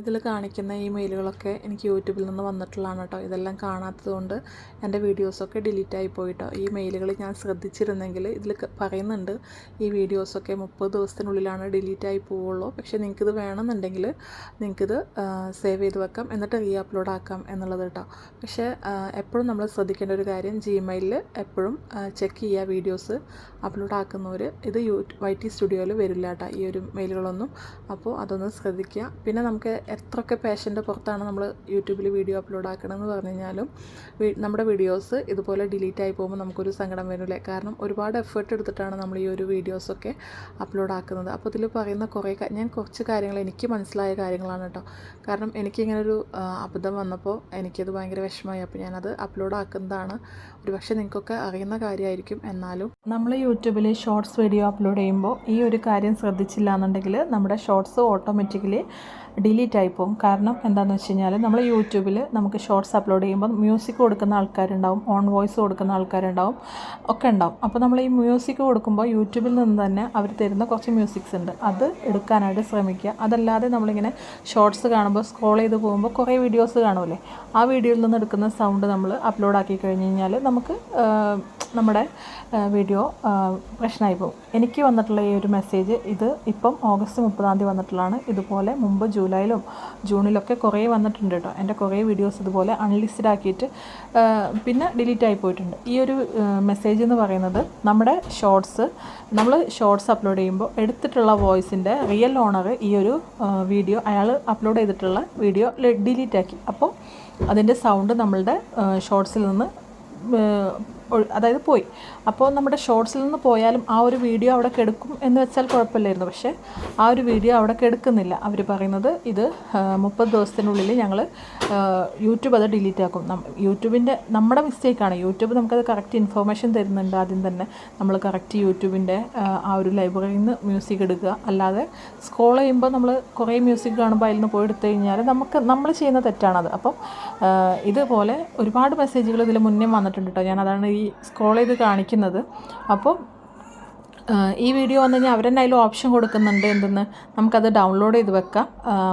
ഇതിൽ കാണിക്കുന്ന ഈ മെയിലുകളൊക്കെ എനിക്ക് യൂട്യൂബിൽ നിന്ന് വന്നിട്ടുള്ളതാണ് കേട്ടോ. ഇതെല്ലാം കാണാത്തതുകൊണ്ട് എന്റെ വീഡിയോസൊക്കെ ഡിലീറ്റ് ആയി പോയിട്ടോ ഈ മെയിലുകൾ ഞാൻ ശ്രദ്ധിച്ചിരുന്നെങ്കിൽ ഇതിൽ പറയുന്നുണ്ട് ഈ വീഡിയോസൊക്കെ മുപ്പത് ദിവസത്തിനുള്ളിലാണ് ഡിലീറ്റ് ആയി പോവുള്ളൂ. പക്ഷേ നിങ്ങൾക്കിത് വേണമെന്നുണ്ടെങ്കിൽ നിങ്ങൾക്കിത് സേവ് ചെയ്ത് വെക്കാം എന്നിട്ട് റീ അപ്ലോഡ് ആക്കാം എന്നുള്ളത് കേട്ടോ. പക്ഷേ എപ്പോഴും നമ്മൾ ശ്രദ്ധിക്കേണ്ട ഒരു കാര്യം ജിമെയിലിൽ എപ്പോഴും ചെക്ക് ചെയ്യുക വീഡിയോസ് അപ്ലോഡ് ആക്കുന്നവർ ഇത് യൂ വൈ ടി സ്റ്റുഡിയോയിൽ വരില്ല കേട്ടോ ഈ ഒരു മെയിലുകളൊന്നും അപ്പോൾ അതൊന്ന് ശ്രദ്ധിക്കുക. പിന്നെ നമുക്ക് എത്രയൊക്കെ പേഷ്യന്റെ പുറത്താണ് നമ്മൾ യൂട്യൂബിൽ വീഡിയോ അപ്ലോഡ് ആക്കണമെന്ന് പറഞ്ഞു കഴിഞ്ഞാലും നമ്മുടെ വീഡിയോസ് ഇതുപോലെ ഡിലീറ്റ് ആയി പോകുമ്പോൾ നമുക്കൊരു സങ്കടം വരില്ലേ? കാരണം ഒരുപാട് എഫേർട്ട് എടുത്തിട്ടാണ് നമ്മൾ ഈ ഒരു വീഡിയോസൊക്കെ അപ്ലോഡ് ആക്കുന്നത്. അപ്പോൾ ഇതിൽ പറയുന്ന കുറേ ഞാൻ കുറച്ച് കാര്യങ്ങൾ എനിക്ക് മനസ്സിലായ കാര്യങ്ങളാണ് കേട്ടോ. കാരണം എനിക്കിങ്ങനൊരു അബദ്ധം വന്നപ്പോൾ എനിക്കത് ഭയങ്കര വിഷമമായി. അപ്പോൾ ഞാനത് അപ്ലോഡ് ആക്കുന്നതാണ്. ഒരു പക്ഷേ നിങ്ങൾക്കൊക്കെ അറിയുന്ന കാര്യമായിരിക്കും. എന്നാലും നമ്മൾ യൂട്യൂബിൽ ഷോർട്സ് വീഡിയോ അപ്ലോഡ് ചെയ്യുമ്പോൾ ഈ ഒരു കാര്യം ശ്രദ്ധിച്ചില്ല എന്നുണ്ടെങ്കിൽ നമ്മുടെ ഷോർട്സ് ഓട്ടോമാറ്റിക്കലി ഡിലീറ്റ് ആയി പോകും കാരണം എന്താണെന്ന് വെച്ച് കഴിഞ്ഞാൽ നമ്മൾ യൂട്യൂബിൽ നമുക്ക് ഷോർട്സ് അപ്ലോഡ് ചെയ്യുമ്പോൾ മ്യൂസിക് കൊടുക്കുന്ന ആൾക്കാരുണ്ടാവും ഓൺ വോയിസ് കൊടുക്കുന്ന ആൾക്കാരുണ്ടാവും ഒക്കെ ഉണ്ടാവും. അപ്പോൾ നമ്മൾ ഈ മ്യൂസിക് കൊടുക്കുമ്പോൾ യൂട്യൂബിൽ നിന്ന് തന്നെ അവർ തരുന്ന കുറച്ച് മ്യൂസിക്സ് ഉണ്ട്. അത് എടുക്കാനായിട്ട് ശ്രമിക്കുക. അതല്ലാതെ നമ്മളിങ്ങനെ ഷോർട്സ് കാണുമ്പോൾ സ്ക്രോൾ ചെയ്ത് പോകുമ്പോൾ കുറേ വീഡിയോസ് കാണുമല്ലേ ആ വീഡിയോയിൽ നിന്ന് എടുക്കുന്ന സൗണ്ട് നമ്മൾ അപ്ലോഡ് ആക്കി കഴിഞ്ഞ് കഴിഞ്ഞാൽ നമുക്ക് നമ്മുടെ വീഡിയോ പ്രശ്നമായി പോകും. എനിക്ക് വന്നിട്ടുള്ള ഈ ഒരു മെസ്സേജ് ഇത് ഇപ്പം ഓഗസ്റ്റ് മുപ്പതാം തീയതി വന്നിട്ടുള്ളതാണ്. ഇതുപോലെ മുമ്പ് ജൂലൈയിലും ജൂണിലൊക്കെ കുറേ വന്നിട്ടുണ്ട് കേട്ടോ. എന്റെ കുറേ വീഡിയോസ് ഇതുപോലെ അൺലിസ്റ്റഡ് ആക്കിയിട്ട് പിന്നെ ഡിലീറ്റ് ആയി പോയിട്ടുണ്ട്. ഈ ഒരു മെസ്സേജ് എന്ന് പറയുന്നത് നമ്മുടെ ഷോർട്സ് നമ്മൾ ഷോർട്സ് അപ്ലോഡ് ചെയ്യുമ്പോൾ എടുത്തിട്ടുള്ള വോയിസിന്റെ റിയൽ ഓണർ ഈ ഒരു വീഡിയോ അയാൾ അപ്ലോഡ് ചെയ്തിട്ടുള്ള വീഡിയോ ഡിലീറ്റ് ആക്കി. അപ്പോൾ അതിന്റെ സൗണ്ട് നമ്മളുടെ ഷോർട്സിൽ നിന്ന് അതായത് പോയി. അപ്പോൾ നമ്മുടെ ഷോർട്സിൽ നിന്ന് പോയാലും ആ ഒരു വീഡിയോ അവിടെ കെടുക്കും എന്ന് വെച്ചാൽ കുഴപ്പമില്ലായിരുന്നു. പക്ഷേ ആ ഒരു വീഡിയോ അവിടെ കെടുക്കുന്നില്ല. അവർ പറയുന്നത് ഇത് മുപ്പത് ദിവസത്തിനുള്ളിൽ ഞങ്ങൾ യൂട്യൂബ് അത് ഡിലീറ്റ് ആക്കും. യൂട്യൂബിന്റെ നമ്മുടെ മിസ്റ്റേക്കാണ് യൂട്യൂബ് നമുക്കത് കറക്റ്റ് ഇൻഫർമേഷൻ തരുന്നുണ്ട് ആദ്യം തന്നെ. നമ്മൾ കറക്റ്റ് യൂട്യൂബിന്റെ ആ ഒരു ലൈബ്രറിയിൽ നിന്ന് മ്യൂസിക് എടുക്കുക അല്ലാതെ സ്ക്രോൾ ചെയ്യുമ്പോൾ നമ്മൾ കുറേ മ്യൂസിക് കാണുമ്പോൾ അതിൽ നിന്ന് പോയി എടുത്തു കഴിഞ്ഞാൽ നമുക്ക് നമ്മൾ ചെയ്യുന്ന തെറ്റാണത്. അപ്പം ഇതുപോലെ ഒരുപാട് മെസ്സേജുകൾ ഇതിൽ മുന്നേ വന്നിട്ടുണ്ട് കേട്ടോ ഞാൻ അതാണ് ഈ സ്ക്രോൾ ചെയ്ത് കാണിക്കുന്നത്. അപ്പോൾ ഈ വീഡിയോ വന്നു കഴിഞ്ഞാൽ അവർ തന്നെ അതിൽ ഓപ്ഷൻ കൊടുക്കുന്നുണ്ട് എന്തെന്ന്. നമുക്കത് ഡൗൺലോഡ് ചെയ്ത് വെക്കാം.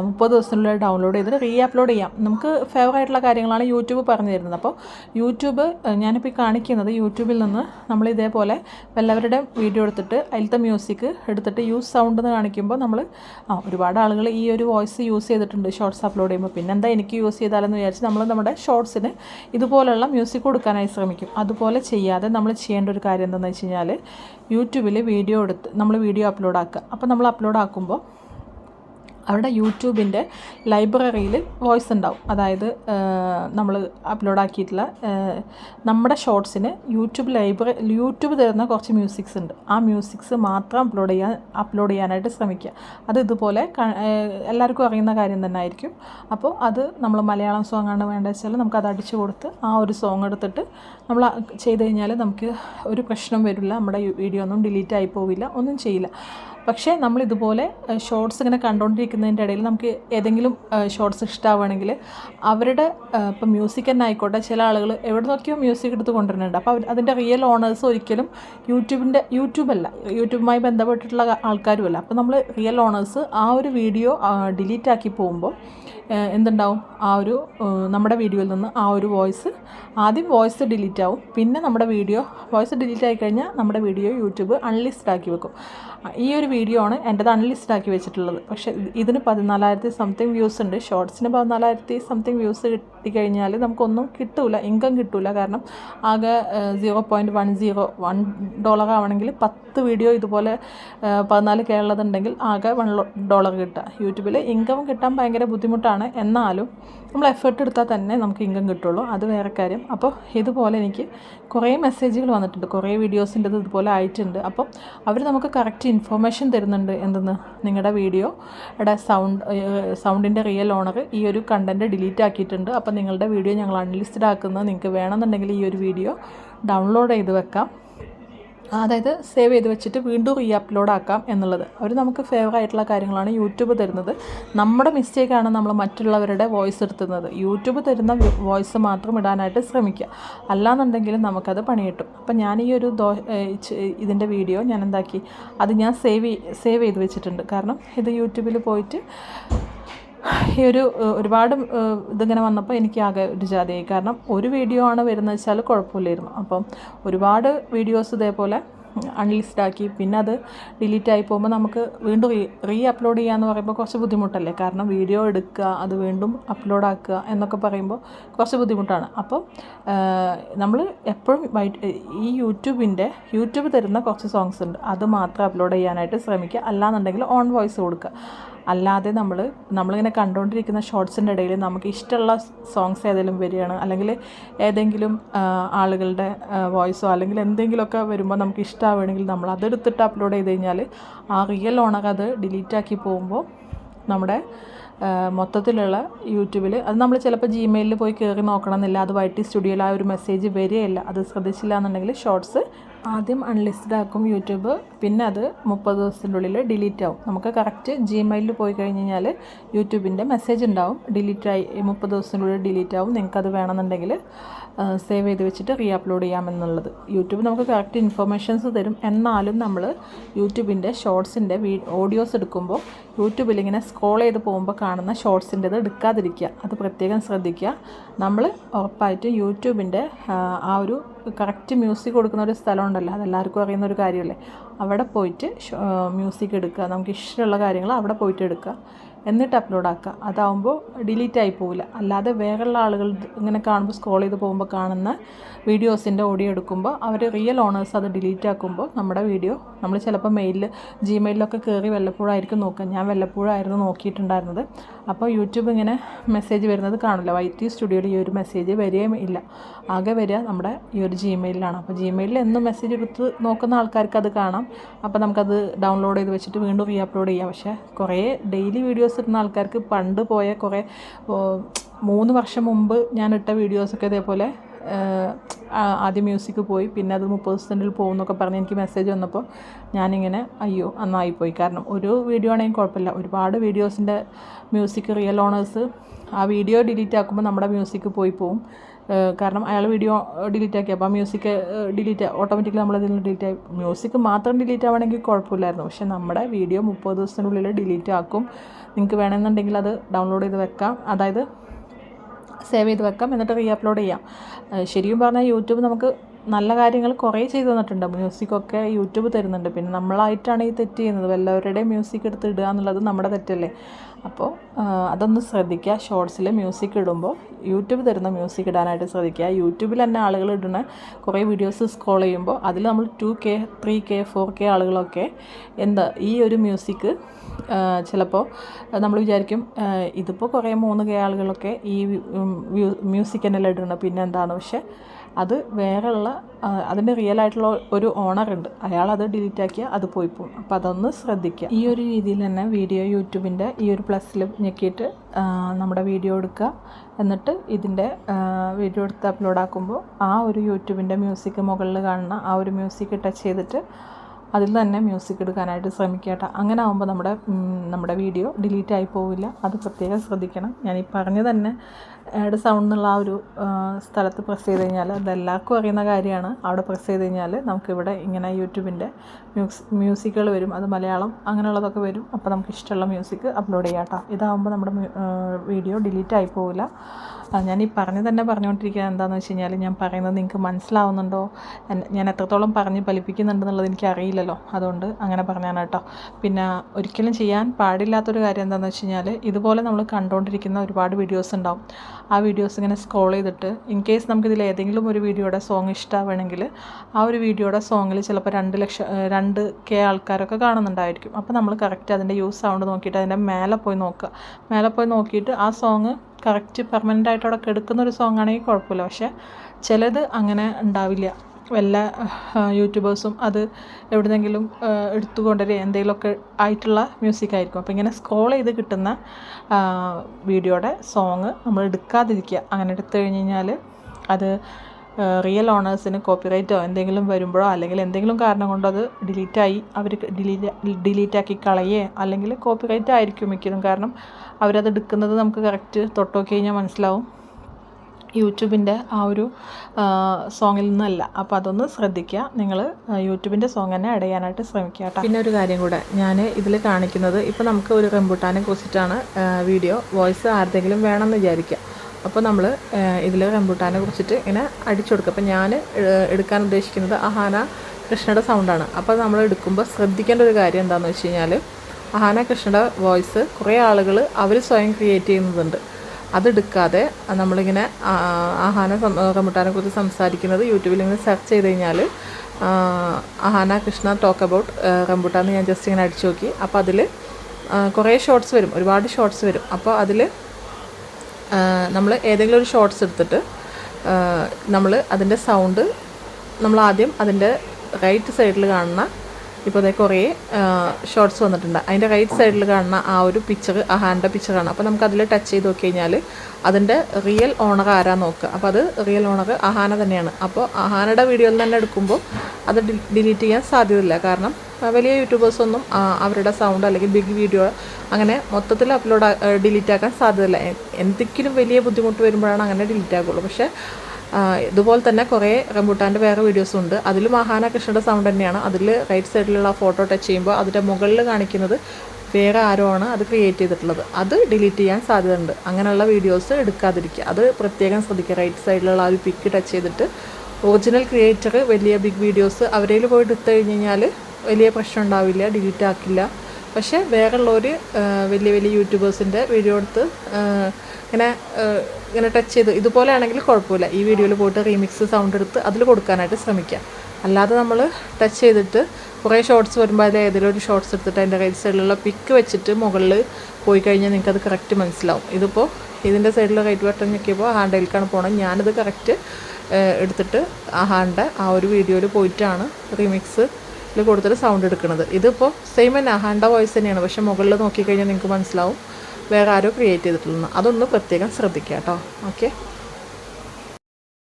മുപ്പത് ദിവസത്തിനുള്ളിൽ ഡൗൺലോഡ് ചെയ്തിട്ട് റീ അപ്ലോഡ് ചെയ്യാം. നമുക്ക് ഫേവർ ആയിട്ടുള്ള കാര്യങ്ങളാണ് യൂട്യൂബ് പറഞ്ഞു തരുന്നത്. അപ്പോൾ യൂട്യൂബ് ഞാനിപ്പോൾ ഈ കാണിക്കുന്നത് യൂട്യൂബിൽ നിന്ന് നമ്മൾ ഇതേപോലെ വല്ലവരുടെ വീഡിയോ എടുത്തിട്ട് അതിലത്തെ മ്യൂസിക് എടുത്തിട്ട് യൂസ് സൗണ്ട് എന്ന് കാണിക്കുമ്പോൾ നമ്മൾ ആ ഒരുപാട് ആളുകൾ ഈ ഒരു വോയിസ് യൂസ് ചെയ്തിട്ടുണ്ട് ഷോർട്സ് അപ്ലോഡ് ചെയ്യുമ്പോൾ പിന്നെന്താ എനിക്ക് യൂസ് ചെയ്താലെന്ന് വിചാരിച്ച് നമ്മൾ നമ്മുടെ ഷോർട്സിന് ഇതുപോലുള്ള മ്യൂസിക് കൊടുക്കാനായി ശ്രമിക്കും. അതുപോലെ ചെയ്യാതെ നമ്മൾ ചെയ്യേണ്ട ഒരു കാര്യം എന്താണെന്ന് വെച്ച് കഴിഞ്ഞാൽ യൂട്യൂബിൽ വീഡിയോ എടുത്ത് നമ്മൾ വീഡിയോ അപ്ലോഡ് ആക്കുക. അപ്പോൾ നമ്മൾ അപ്ലോഡ് ആക്കുമ്പോൾ അവിടെ യൂട്യൂബിന്റെ ലൈബ്രറിയിൽ വോയിസ് ഉണ്ടാവും. അതായത് നമ്മൾ അപ്ലോഡ് ആക്കിയിട്ടുള്ള നമ്മുടെ ഷോർട്സിന് യൂട്യൂബ് ലൈബ്രറി യൂട്യൂബ് തരുന്ന കുറച്ച് മ്യൂസിക്സ് ഉണ്ട്. ആ മ്യൂസിക്സ് മാത്രം അപ്ലോഡ് ചെയ്യാൻ അപ്ലോഡ് ചെയ്യാനായിട്ട് ശ്രമിക്കുക. അത് ഇതുപോലെ എല്ലാവർക്കും അറിയുന്ന കാര്യം തന്നെ ആയിരിക്കും. അപ്പോൾ അത് നമ്മൾ മലയാളം സോങ് ആണ് വേണ്ടത് വെച്ചാൽ നമുക്ക് അത് അടിച്ചു കൊടുത്ത് ആ ഒരു സോങ് എടുത്തിട്ട് നമ്മൾ ചെയ്ത് കഴിഞ്ഞാൽ നമുക്ക് ഒരു പ്രശ്നം വരില്ല. നമ്മുടെ വീഡിയോ ഒന്നും ഡിലീറ്റ് ആയി പോവില്ല. ഒന്നും ചെയ്യില്ല. പക്ഷേ നമ്മൾ ഇതുപോലെ ഷോർട്സ് ഇങ്ങനെ കണ്ടുകൊണ്ടിരിക്കുന്നതിന്റെ ഇടയിൽ നമുക്ക് ഏതെങ്കിലും ഷോർട്സ് ഇഷ്ടമാവുകയാണെങ്കിൽ അവരുടെ ഇപ്പം മ്യൂസിക് തന്നെ ആയിക്കോട്ടെ ചില ആളുകൾ എവിടെ നോക്കിയോ മ്യൂസിക് എടുത്ത് കൊണ്ടുവരുന്നുണ്ട്. അപ്പോൾ അവർ അതിന്റെ റിയൽ ഓണേഴ്സ് ഒരിക്കലും യൂട്യൂബിന്റെ യൂട്യൂബല്ല യൂട്യൂബുമായി ബന്ധപ്പെട്ടിട്ടുള്ള ആൾക്കാരുമല്ല. അപ്പോൾ നമ്മൾ റിയൽ ഓണേഴ്സ് ആ ഒരു വീഡിയോ ഡിലീറ്റ് ആക്കി പോകുമ്പോൾ എന്തുണ്ടാവും? ആ ഒരു നമ്മുടെ വീഡിയോയിൽ നിന്ന് ആ ഒരു വോയിസ് ആദ്യം വോയിസ് ഡിലീറ്റ് ആവും. പിന്നെ നമ്മുടെ വീഡിയോ വോയിസ് ഡിലീറ്റ് ആയി കഴിഞ്ഞാൽ നമ്മുടെ വീഡിയോ യൂട്യൂബ് അൺലിസ്റ്റ് ആക്കി വെക്കും. ഈ ഒരു വീഡിയോ ആണ് എന്റെത് അൺലിസ്റ്റ് ആക്കി വെച്ചിട്ടുള്ളത്. പക്ഷേ ഇതിന് പതിനാലായിരത്തി സംതിങ് വ്യൂസ് ഉണ്ട്. ഷോർട്സിന് പതിനാലായിരത്തി സംതിങ് വ്യൂസ് കിട്ടിക്കഴിഞ്ഞാൽ നമുക്കൊന്നും കിട്ടില്ല ഇൻകം കിട്ടില്ല കാരണം ആകെ zero point one zero one dollar ആവണമെങ്കിൽ പത്ത് വീഡിയോ ഇതുപോലെ പതിനാല് കേരളതുണ്ടെങ്കിൽ ആകെ വൺ ഡോളർ കിട്ടുക. യൂട്യൂബിൽ ഇൻകം കിട്ടാൻ ഭയങ്കര ബുദ്ധിമുട്ടാണ്. എന്നാലും നമ്മൾ എഫേർട്ട് എടുത്താൽ തന്നെ നമുക്ക് ഇൻകം കിട്ടുള്ളൂ. അത് വേറെ കാര്യം. അപ്പോൾ ഇതുപോലെ എനിക്ക് കുറേ മെസ്സേജുകൾ വന്നിട്ടുണ്ട്. കുറേ വീഡിയോസിന്റെ ഇതുപോലെ ആയിട്ടുണ്ട്. അപ്പം അവർ നമുക്ക് കറക്റ്റ് ഇൻഫോർമേഷൻ തരുന്നുണ്ട് എന്തെന്ന്? നിങ്ങളുടെ വീഡിയോയുടെ സൗണ്ട് സൗണ്ടിന്റെ റിയൽ ഓണർ ഈ ഒരു കണ്ടന്റ് ഡിലീറ്റ് ആക്കിയിട്ടുണ്ട്. അപ്പോൾ നിങ്ങളുടെ വീഡിയോ ഞങ്ങൾ അൺലിസ്റ്റഡ് ആക്കുന്നത് നിങ്ങൾക്ക് വേണമെന്നുണ്ടെങ്കിൽ ഈ ഒരു വീഡിയോ ഡൗൺലോഡ് ചെയ്ത് വെക്കാം. അതായത് സേവ് ചെയ്ത് വെച്ചിട്ട് വീണ്ടും റീ അപ്ലോഡ് ആക്കാം എന്നുള്ളത്. അവർ നമുക്ക് ഫേവർ ആയിട്ടുള്ള കാര്യങ്ങളാണ് യൂട്യൂബ് തരുന്നത്. നമ്മുടെ മിസ്റ്റേക്കാണ് നമ്മൾ മറ്റുള്ളവരുടെ വോയിസ് എടുത്തുന്നത്. യൂട്യൂബ് തരുന്ന വോയിസ് മാത്രം ഇടാനായിട്ട് ശ്രമിക്കുക. അല്ലാന്നുണ്ടെങ്കിൽ നമുക്കത് പണി കിട്ടും അപ്പം ഞാൻ ഈ ഒരു ദോ ഇതിന്റെ വീഡിയോ ഞാൻ എന്താക്കി? അത് ഞാൻ സേവ് സേവ് ചെയ്ത് വെച്ചിട്ടുണ്ട്. കാരണം ഇത് യൂട്യൂബിൽ പോയിട്ട് ഈ ഒരു ഒരുപാട് ഇതിങ്ങനെ വന്നപ്പോൾ എനിക്ക് ആകെ ഒരു ജാതിയായി. കാരണം ഒരു വീഡിയോ ആണ് വരുന്നത് വെച്ചാൽ കുഴപ്പമില്ലായിരുന്നു. അപ്പം ഒരുപാട് വീഡിയോസ് ഇതേപോലെ അൺലിസ്റ്റ് ആക്കി. പിന്നെ അത് ഡിലീറ്റ് ആയി പോകുമ്പോൾ നമുക്ക് വീണ്ടും റീ അപ്ലോഡ് ചെയ്യാന്ന് പറയുമ്പോൾ കുറച്ച് ബുദ്ധിമുട്ടല്ലേ? കാരണം വീഡിയോ എടുക്കുക അത് വീണ്ടും അപ്ലോഡ് ആക്കുക എന്നൊക്കെ പറയുമ്പോൾ കുറച്ച് ബുദ്ധിമുട്ടാണ്. അപ്പം നമ്മൾ എപ്പോഴും ഈ യൂട്യൂബിന്റെ യൂട്യൂബ് തരുന്ന കുറച്ച് സോങ്സ് ഉണ്ട്. അത് മാത്രം അപ്ലോഡ് ചെയ്യാനായിട്ട് ശ്രമിക്കുക. അല്ലാന്നുണ്ടെങ്കിൽ ഓൺ വോയിസ് കൊടുക്കുക. അല്ലാതെ നമ്മൾ നമ്മളിങ്ങനെ കണ്ടുകൊണ്ടിരിക്കുന്ന ഷോർട്സിന്റെ ഇടയിൽ നമുക്ക് ഇഷ്ടമുള്ള സോങ്സ് ഏതെങ്കിലും വരികയാണ്. അല്ലെങ്കിൽ ഏതെങ്കിലും ആളുകളുടെ വോയിസോ അല്ലെങ്കിൽ എന്തെങ്കിലുമൊക്കെ വരുമ്പോൾ നമുക്ക് ഇഷ്ടമാവുകയാണെങ്കിൽ നമ്മൾ അതെടുത്തിട്ട് അപ്ലോഡ് ചെയ്ത് കഴിഞ്ഞാൽ ആ റിയൽ ഓണർ അത് ഡിലീറ്റ് ആക്കി പോകുമ്പോൾ നമ്മുടെ മൊത്തത്തിലുള്ള യൂട്യൂബിൽ അത് നമ്മൾ ചിലപ്പോൾ ജിമെയിലിൽ പോയി കയറി നോക്കണമെന്നില്ല. അത് വൈറ്റി സ്റ്റുഡിയോയിൽ ആ ഒരു മെസ്സേജ് വരികയില്ല. അത് ശ്രദ്ധിച്ചില്ല എന്നുണ്ടെങ്കിൽ ഷോർട്സ് ആദ്യം അൺലിസ്റ്റഡ് ആക്കും യൂട്യൂബ്. പിന്നെ അത് മുപ്പത് ദിവസത്തിനുള്ളിൽ ഡിലീറ്റ് ആവും. നമുക്ക് കറക്റ്റ് ജിമെയിലിൽ പോയി കഴിഞ്ഞ് കഴിഞ്ഞാൽ യൂട്യൂബിന്റെ മെസ്സേജ് ഉണ്ടാവും. ഡിലീറ്റ് ആയി മുപ്പത് ദിവസത്തിനുള്ളിൽ ഡിലീറ്റ് ആവും. നിങ്ങൾക്കത് വേണമെന്നുണ്ടെങ്കിൽ സേവ് ചെയ്ത് വെച്ചിട്ട് റീ അപ്ലോഡ് ചെയ്യാമെന്നുള്ളത്. യൂട്യൂബ് നമുക്ക് കറക്റ്റ് ഇൻഫർമേഷൻസ് തരും. എന്നാലും നമ്മൾ യൂട്യൂബിന്റെ ഷോർട്സിന്റെ വീ ഓഡിയോസ് എടുക്കുമ്പോൾ യൂട്യൂബിൽ ഇങ്ങനെ സ്ക്രോൾ ചെയ്ത് പോകുമ്പോൾ കാണുന്ന ഷോർട്സിന്റെത് എടുക്കാതിരിക്കുക. അത് പ്രത്യേകം ശ്രദ്ധിക്കുക. നമ്മൾ ഉറപ്പായിട്ട് യൂട്യൂബിന്റെ ആ ഒരു കറക്റ്റ് മ്യൂസിക് കൊടുക്കുന്ന ഒരു സ്ഥലം ഉണ്ടല്ലോ അതെല്ലാവർക്കും അറിയുന്ന ഒരു കാര്യമല്ലേ? അവിടെ പോയിട്ട് മ്യൂസിക് എടുക്കുക നമുക്ക് ഇഷ്ടമുള്ള കാര്യങ്ങൾ അവിടെ പോയിട്ട് എടുക്കുക. എന്നിട്ട് അപ്ലോഡ് ആക്കുക. അതാവുമ്പോൾ ഡിലീറ്റ് ആയി പോവില്ല. അല്ലാതെ വേറെയുള്ള ആളുകൾ ഇങ്ങനെ കാണുമ്പോൾ സ്ക്രോൾ ചെയ്ത് പോകുമ്പോൾ കാണുന്ന വീഡിയോസിന്റെ ഓഡിയോ എടുക്കുമ്പോൾ അവർ റിയൽ ഓണേഴ്സ് അത് ഡിലീറ്റ് ആക്കുമ്പോൾ നമ്മുടെ വീഡിയോ നമ്മൾ ചിലപ്പോൾ മെയിലിൽ ജിമെയിലൊക്കെ കയറി വല്ലപ്പോഴായിരിക്കും നോക്കുക. ഞാൻ വല്ലപ്പോഴായിരുന്നു നോക്കിയിട്ടുണ്ടായിരുന്നത്. അപ്പോൾ യൂട്യൂബ് ഇങ്ങനെ മെസ്സേജ് വരുന്നത് കാണില്ല. വൈ ടി സ്റ്റുഡിയോയിൽ ഈ ഒരു മെസ്സേജ് വരികയും ഇല്ല. ആകെ വരിക നമ്മുടെ ഈ ഒരു ജിമെയിലാണ് അപ്പോൾ ജിമെയിലിൽ എന്നും മെസ്സേജ് എടുത്ത് നോക്കുന്ന ആൾക്കാർക്ക് അത് കാണാം. അപ്പോൾ നമുക്കത് ഡൗൺലോഡ് ചെയ്ത് വെച്ചിട്ട് വീണ്ടും റീ അപ്ലോഡ് ചെയ്യാം. പക്ഷേ കുറേ ഡെയിലി വീഡിയോസ് ഇടുന്ന ആൾക്കാർക്ക് പണ്ട് പോയ കുറേ മൂന്ന് വർഷം മുമ്പ് ഞാൻ ഇട്ട വീഡിയോസൊക്കെ ഇതേപോലെ ആദ്യം മ്യൂസിക് പോയി പിന്നെ അത് മുപ്പത് സെന്റിൽ പോകും എന്നൊക്കെ പറഞ്ഞ് എനിക്ക് മെസ്സേജ് വന്നപ്പോൾ ഞാനിങ്ങനെ അയ്യോ അന്നായിപ്പോയി കാരണം ഒരു വീഡിയോ ആണെങ്കിൽ കുഴപ്പമില്ല. ഒരുപാട് വീഡിയോസിന്റെ മ്യൂസിക് റിയൽ ഓണേഴ്സ് ആ വീഡിയോ ഡിലീറ്റ് ആക്കുമ്പോൾ നമ്മുടെ മ്യൂസിക് പോയി പോവും. കാരണം അയാൾ വീഡിയോ ഡിലീറ്റ് ആക്കി. അപ്പോൾ മ്യൂസിക് ഡിലീറ്റ് ഓട്ടോമാറ്റിക്കലി നമ്മളതിൽ നിന്ന് ഡിലീറ്റ് ആയി. മ്യൂസിക് മാത്രം ഡിലീറ്റ് ആവണമെങ്കിൽ കുഴപ്പമില്ലായിരുന്നു. പക്ഷേ നമ്മുടെ വീഡിയോ മുപ്പത് ദിവസത്തിനുള്ളിൽ ഡിലീറ്റ് ആക്കും. നിങ്ങൾക്ക് വേണമെന്നുണ്ടെങ്കിൽ അത് ഡൗൺലോഡ് ചെയ്ത് വെക്കാം. അതായത് സേവ് ചെയ്ത് വെക്കാം. എന്നിട്ട് റീ അപ്ലോഡ് ചെയ്യാം ശരിക്കും പറഞ്ഞാൽ യൂട്യൂബ് നമുക്ക് നല്ല കാര്യങ്ങൾ കുറേ ചെയ്തു തന്നിട്ടുണ്ട്. മ്യൂസിക്കൊക്കെ യൂട്യൂബ് തരുന്നുണ്ട്. പിന്നെ നമ്മളായിട്ടാണ് ഈ തെറ്റ് ചെയ്യുന്നത്. വല്ലവരുടെയും മ്യൂസിക് എടുത്ത് ഇടുക എന്നുള്ളത് നമ്മുടെ തെറ്റല്ലേ? അപ്പോൾ അതൊന്ന് ശ്രദ്ധിക്കുക. ഷോർട്സിൽ മ്യൂസിക് ഇടുമ്പോൾ യൂട്യൂബ് തരുന്ന മ്യൂസിക് ഇടാനായിട്ട് ശ്രദ്ധിക്കുക. യൂട്യൂബിൽ തന്നെ ആളുകൾ ഇടുന്ന കുറേ വീഡിയോസ് സ്ക്രോൾ ചെയ്യുമ്പോൾ അതിൽ നമ്മൾ two K three K four K ആളുകളൊക്കെ എന്താ ഈ ഒരു മ്യൂസിക് ചിലപ്പോൾ നമ്മൾ വിചാരിക്കും ഇതിപ്പോൾ കുറേ മൂന്ന് കെ ആളുകളൊക്കെ ഈ മ്യൂസിക് തന്നെ ഇടുന്നത്. പിന്നെ എന്താണ് പക്ഷേ അത് വേറെയുള്ള അതിന്റെ റിയൽ ആയിട്ടുള്ള ഒരു ഓണർ ഉണ്ട്. അയാൾ അത് ഡിലീറ്റ് ആക്കിയാൽ അത് പോയി പോകും. അപ്പോൾ അതൊന്ന് ശ്രദ്ധിക്കുക. ഈ ഒരു രീതിയിൽ തന്നെ വീഡിയോ യൂട്യൂബിന്റെ ഈ ഒരു പ്ലസ്സിൽ ഞെക്കിയിട്ട് നമ്മുടെ വീഡിയോ എടുക്കുക. എന്നിട്ട് ഇതിന്റെ വീഡിയോ എടുത്ത് അപ്ലോഡ് ആക്കുമ്പോൾ ആ ഒരു യൂട്യൂബിന്റെ മ്യൂസിക് മുകളിൽ കാണുന്ന ആ ഒരു മ്യൂസിക് ടച്ച് ചെയ്തിട്ട് അതിൽ തന്നെ മ്യൂസിക് എടുക്കാനായിട്ട് ശ്രമിക്കുക കേട്ടോ. അങ്ങനെ ആകുമ്പോൾ നമ്മുടെ നമ്മുടെ വീഡിയോ ഡിലീറ്റ് ആയി പോവില്ല. അത് പ്രത്യേകം ശ്രദ്ധിക്കണം. ഞാൻ ഈ പറഞ്ഞു തന്നെ ആഡ് സൗണ്ട് എന്നുള്ള ആ ഒരു സ്ഥലത്ത് പ്രസ് ചെയ്ത് കഴിഞ്ഞാൽ അത് എല്ലാവർക്കും അറിയുന്ന കാര്യമാണ്. അവിടെ പ്രസ് ചെയ്ത് കഴിഞ്ഞാൽ നമുക്കിവിടെ ഇങ്ങനെ യൂട്യൂബിന്റെ മ്യൂസ് മ്യൂസിക്കുകൾ വരും. അത് മലയാളം അങ്ങനെയുള്ളതൊക്കെ വരും. അപ്പോൾ നമുക്ക് ഇഷ്ടമുള്ള മ്യൂസിക് അപ്ലോഡ് ചെയ്യാം കേട്ടോ. ഇതാകുമ്പോൾ നമ്മുടെ വീഡിയോ ഡിലീറ്റ് ആയി പോവില്ല. ഞാൻ ഈ പറഞ്ഞ് തന്നെ പറഞ്ഞുകൊണ്ടിരിക്കുക എന്താണെന്ന് വെച്ച് കഴിഞ്ഞാൽ ഞാൻ പറയുന്നത് നിങ്ങൾക്ക് മനസ്സിലാവുന്നുണ്ടോ? ഞാൻ എത്രത്തോളം പറഞ്ഞ് ഫലിപ്പിക്കുന്നുണ്ടെന്നുള്ളത് എനിക്ക് അറിയില്ലല്ലോ. അതുകൊണ്ട് അങ്ങനെ പറഞ്ഞാണ് കേട്ടോ. പിന്നെ ഒരിക്കലും ചെയ്യാൻ പാടില്ലാത്തൊരു കാര്യം എന്താണെന്ന് വെച്ച് കഴിഞ്ഞാൽ ഇതുപോലെ നമ്മൾ കണ്ടുകൊണ്ടിരിക്കുന്ന ഒരുപാട് വീഡിയോസ് ഉണ്ടാവും. ആ വീഡിയോസ് ഇങ്ങനെ സ്ക്രോൾ ചെയ്തിട്ട് ഇൻ കേസ് നമുക്കിതിൽ ഏതെങ്കിലും ഒരു വീഡിയോയുടെ സോങ് ഇഷ്ടമാവണമെങ്കിൽ ആ ഒരു വീഡിയോയുടെ സോങ്ങിൽ ചിലപ്പോൾ രണ്ട് ലക്ഷം രണ്ട് കെ ആൾക്കാരൊക്കെ കാണുന്നുണ്ടായിരിക്കും. അപ്പോൾ നമ്മൾ കറക്റ്റ് അതിന്റെ യൂസ് സൗണ്ട് നോക്കിയിട്ട് അതിന്റെ മേലെ പോയി നോക്കുക. മേലെ പോയി നോക്കിയിട്ട് ആ സോങ് കറക്റ്റ് പെർമനന്റ് ആയിട്ട് അവിടെ കെടുക്കുന്ന ഒരു സോങ് ആണെങ്കിൽ കുഴപ്പമില്ല. പക്ഷേ ചിലത് അങ്ങനെ ഉണ്ടാവില്ല. വല്ല യൂട്യൂബേഴ്സും അത് എവിടുന്നെങ്കിലും എടുത്തു കൊണ്ടുവരിക എന്തെങ്കിലുമൊക്കെ ആയിട്ടുള്ള മ്യൂസിക് ആയിരിക്കും. അപ്പോൾ ഇങ്ങനെ സ്ക്രോൾ ചെയ്ത് കിട്ടുന്ന വീഡിയോയുടെ സോങ് നമ്മൾ എടുക്കാതിരിക്കുക. അങ്ങനെ എടുത്തു കഴിഞ്ഞ് കഴിഞ്ഞാൽ അത് റിയൽ ഓണേഴ്സിന് കോപ്പിറൈറ്റോ എന്തെങ്കിലും വരുമ്പോഴോ അല്ലെങ്കിൽ എന്തെങ്കിലും കാരണം കൊണ്ടോ അത് ഡിലീറ്റായി അവർ ഡിലീറ്റ് ഡിലീറ്റാക്കി കളയേ അല്ലെങ്കിൽ കോപ്പിറൈറ്റ് ആയിരിക്കും മിക്കതും. കാരണം അവരത് എടുക്കുന്നത് നമുക്ക് കറക്റ്റ് തൊട്ട് നോക്കി കഴിഞ്ഞാൽ മനസ്സിലാവും. യൂട്യൂബിന്റെ ആ ഒരു സോങ്ങിൽ നിന്നല്ല. അപ്പോൾ അതൊന്ന് ശ്രദ്ധിക്കുക. നിങ്ങൾ യൂട്യൂബിന്റെ സോങ് തന്നെ ആഡ് ചെയ്യാനായിട്ട് ശ്രമിക്കുക കേട്ടോ. പിന്നെ ഒരു കാര്യം കൂടെ. ഞാൻ ഇതിൽ കാണിക്കുന്നത് ഇപ്പോൾ നമുക്ക് ഒരു റംബൂട്ടാനെ കുറിച്ചിട്ടാണ് വീഡിയോ വോയിസ് ആരുടെങ്കിലും വേണമെന്ന് വിചാരിക്കുക. അപ്പോൾ നമ്മൾ ഇതിൽ റംബൂട്ടാനെ കുറിച്ചിട്ട് ഇങ്ങനെ അടിച്ചു കൊടുക്കുക. അപ്പോൾ ഞാൻ എടുക്കാൻ ഉദ്ദേശിക്കുന്നത് അഹാന കൃഷ്ണയുടെ സൗണ്ടാണ് അപ്പോൾ നമ്മൾ എടുക്കുമ്പോൾ ശ്രദ്ധിക്കേണ്ട ഒരു കാര്യം എന്താണെന്ന് വെച്ച് കഴിഞ്ഞാൽ അഹാന കൃഷ്ണയുടെ വോയിസ് കുറേ ആളുകൾ അവർ സ്വയം ക്രിയേറ്റ് ചെയ്യുന്നതുണ്ട്. അതെടുക്കാതെ നമ്മളിങ്ങനെ ആഹാന റംബുട്ടാനെ കുറിച്ച് സംസാരിക്കുന്നത് യൂട്യൂബിൽ ഇങ്ങനെ സെർച്ച് ചെയ്ത് കഴിഞ്ഞാൽ Ahaana Krishna talk about rambutan ഞാൻ ജസ്റ്റ് ഇങ്ങനെ അടിച്ചു നോക്കി. അപ്പോൾ അതിൽ കുറേ ഷോർട്സ് വരും. ഒരുപാട് ഷോർട്സ് വരും. അപ്പോൾ അതിൽ നമ്മൾ ഏതെങ്കിലും ഒരു ഷോർട്സ് എടുത്തിട്ട് നമ്മൾ അതിന്റെ സൗണ്ട് നമ്മൾ ആദ്യം അതിന്റെ റൈറ്റ് സൈഡിൽ കാണുന്ന ഇപ്പോൾ അതേ കുറേ ഷോർട്സ് വന്നിട്ടുണ്ട്. അതിന്റെ റൈറ്റ് സൈഡിൽ കാണുന്ന ആ ഒരു പിക്ചർ ആ ഹാൻഡിന്റെ പിക്ചറാണ് അപ്പോൾ നമുക്ക് അതിൽ ടച്ച് ചെയ്ത് നോക്കി കഴിഞ്ഞാൽ അതിന്റെ റിയൽ ഓണർ ആരാ നോക്കുക. അപ്പോൾ അത് റിയൽ ഓണർ അഹാന തന്നെയാണ്. അപ്പോൾ അഹാനയുടെ വീഡിയോയിൽ തന്നെ എടുക്കുമ്പോൾ അത് ഡിലീറ്റ് ചെയ്യാൻ സാധ്യതയില്ല. കാരണം വലിയ യൂട്യൂബേഴ്സ് ഒന്നും അവരുടെ സൗണ്ട് അല്ലെങ്കിൽ ബിഗ് വീഡിയോ അങ്ങനെ മൊത്തത്തിൽ അപ്ലോഡ് ഡിലീറ്റ് ആക്കാൻ സാധ്യതയില്ല. എന്തെങ്കിലും വലിയ ബുദ്ധിമുട്ട് വരുമ്പോഴാണ് അങ്ങനെ ഡിലീറ്റ് ആകുള്ളൂ. പക്ഷേ ഇതുപോലെ തന്നെ കുറേ റംബൂട്ടാന്റെ വേറെ വീഡിയോസും ഉണ്ട്. അതിൽ മഹാന കൃഷ്ണയുടെ സൗണ്ട് തന്നെയാണ്. അതിൽ റൈറ്റ് സൈഡിലുള്ള ഫോട്ടോ ടച്ച് ചെയ്യുമ്പോൾ അതിന്റെ മുകളിൽ കാണിക്കുന്നത് വേറെ ആരോ ആണ് അത് ക്രിയേറ്റ് ചെയ്തിട്ടുള്ളത്. അത് ഡിലീറ്റ് ചെയ്യാൻ സാധ്യതയുണ്ട്. അങ്ങനെയുള്ള വീഡിയോസ് എടുക്കാതിരിക്കുക. അത് പ്രത്യേകം ശ്രദ്ധിക്കുക. റൈറ്റ് സൈഡിലുള്ള ആ ഒരു പിക്ക് ടച്ച് ചെയ്തിട്ട് ഒറിജിനൽ ക്രിയേറ്റർ വലിയ ബിഗ് വീഡിയോസ് അവരേൽ പോയിട്ട് എടുത്തു കഴിഞ്ഞ് കഴിഞ്ഞാൽ വലിയ പ്രശ്നം ഉണ്ടാവില്ല ഡിലീറ്റ് ആക്കില്ല. പക്ഷേ വേറെയുള്ളവർ വലിയ വലിയ യൂട്യൂബേഴ്സിന്റെ വീഡിയോ എടുത്ത് ഇങ്ങനെ ഇങ്ങനെ ടച്ച് ചെയ്ത്. ഇതുപോലെ ആണെങ്കിൽ കുഴപ്പമില്ല. ഈ വീഡിയോയിൽ പോയിട്ട് റീമിക്സ് സൗണ്ട് എടുത്ത് അതിൽ കൊടുക്കാനായിട്ട് ശ്രമിക്കാം. അല്ലാതെ നമ്മൾ ടച്ച് ചെയ്തിട്ട് കുറേ ഷോർട്സ് വരുമ്പോൾ അതിൽ ഏതെങ്കിലും ഒരു ഷോർട്സ് എടുത്തിട്ട് അതിന്റെ റൈറ്റ് സൈഡിലുള്ള പിക്ക് വെച്ചിട്ട് മുകളിൽ പോയി കഴിഞ്ഞാൽ നിങ്ങൾക്ക് അത് കറക്റ്റ് മനസ്സിലാവും. ഇതിപ്പോൾ ഇതിന്റെ സൈഡിൽ റൈറ്റ് ബട്ടൺ ഞെക്കിയപ്പോൾ ഹാൻഡിലേക്കാണ് പോകണം ഞാനിത് കറക്റ്റ് എടുത്തിട്ട് ആ ഹാൻഡ് ആ ഒരു വീഡിയോയിൽ പോയിട്ടാണ് റീമിക്സ് കൊടുത്തിട്ട് സൗണ്ട് എടുക്കുന്നത് ഇതിപ്പോൾ സെയിം തന്നെ. ഹാൻഡ വോയിസ് തന്നെയാണ്. പക്ഷേ മുകളിൽ നോക്കിക്കഴിഞ്ഞാൽ നിങ്ങൾക്ക് മനസ്സിലാവും. വേറെ ആരോ ക്രിയേറ്റ് ചെയ്തിട്ടുള്ളതെന്ന് അതൊന്ന് പ്രത്യേകം ശ്രദ്ധിക്കുക കേട്ടോ. ഓക്കെ